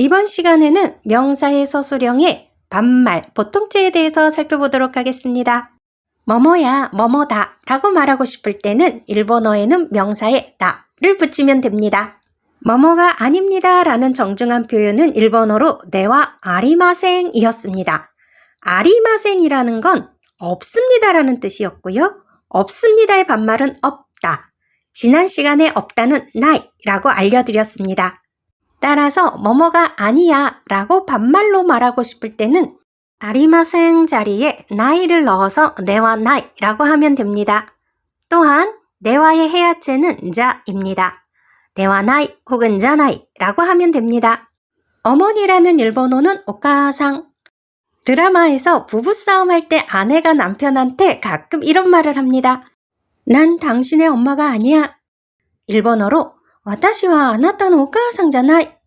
이번 시간에는 명사의 서술형의 반말, 보통체에 대해서 살펴보도록 하겠습니다. 뭐뭐야, 뭐뭐다 라고 말하고 싶을 때는 일본어에는 명사에 다를 붙이면 됩니다. 뭐뭐가 아닙니다 라는 정중한 표현은 일본어로 네와 아리마생 이었습니다. 아리마생이라는 건 없습니다 라는 뜻이었고요. 없습니다의 반말은 없다. 지난 시간에 없다는 나이 라고 알려드렸습니다. 따라서 뭐뭐가 아니야 라고 반말로 말하고 싶을 때는 아리마생 자리에 나이를 넣어서 네와 나이라고 하면 됩니다. 또한 네와의 해야체는 자입니다. 네와 나이 혹은 자나이라고 하면 됩니다. 어머니라는 일본어는 오카상. 드라마에서 부부싸움 할 때 아내가 남편한테 가끔 이런 말을 합니다. 난 당신의 엄마가 아니야. 일본어로 와타시와 아나타노 오카상 자나이